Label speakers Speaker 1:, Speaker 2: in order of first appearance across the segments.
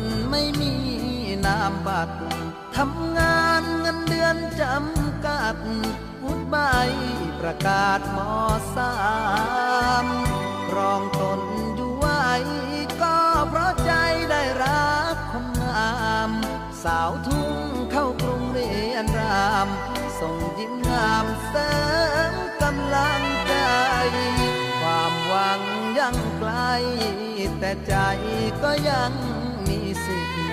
Speaker 1: นไม่มีนามบัตรทำงานเงินเดือนจำกัดวุฒิใบประกาศมสามรองตนอยู่ไว้ก็เพราะใจได้รักคนงาม สาวทุ่งเข้ากรุงเรียนราม ส่งยิ้มงามเสริ ยังไกล แต่ใจก็ยังมีสิทธิ์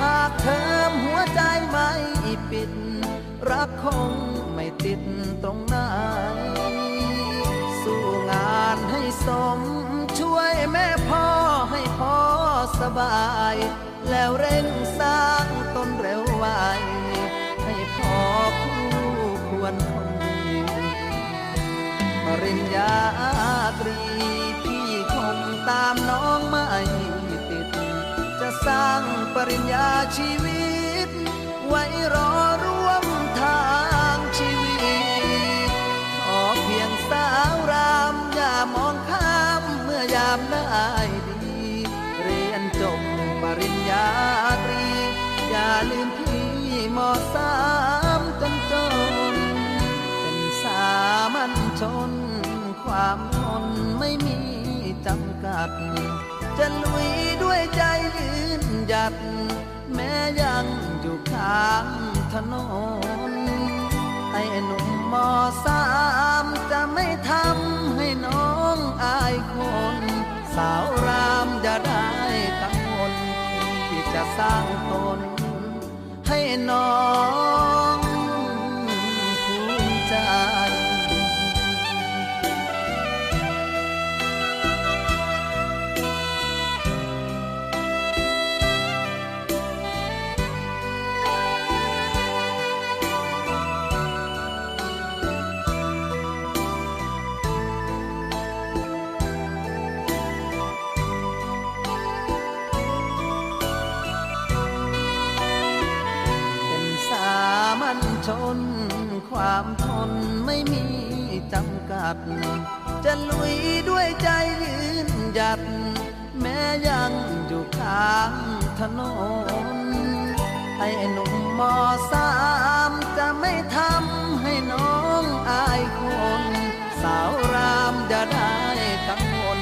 Speaker 1: หากเธอหัวใจไม่ปิด รักคงไม่ติดตรงไหนสู้งานให้สม ช่วยแม่พ่อให้พ่อสบาย แล้วเร่งสร้างต้นเร็วไว ริญญาชีวิต ไว้รอร่วมทางชีวิต ขอเพียงสาวรามอย่ามองข้ามเมื่อยามได้ดี เรียนจบปริญญาตรี อย่าลืมพี่มสามจนจน เป็นสามัญชน ความทนไม่มีจำกัด จะลุยด้วยใจยื นหยัด แม้ยังอยู่ข้างถนน ไอ้หนุ่มมอสามจะไม่ทำให้น้องอายคน สาวรามจะได้กังวลที่จะสร้างตนให้น้อง ชน ความทนไม่มีจำกัด จะลุยด้วยใจยืนหยัด แม้ยังอยู่ข้างถนน ไอ้หนุ่มมอสามจะไม่ทำให้น้องอายคน สาวรามจะได้กังวล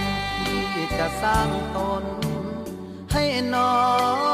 Speaker 1: ที่จะสร้างตนให้น้อง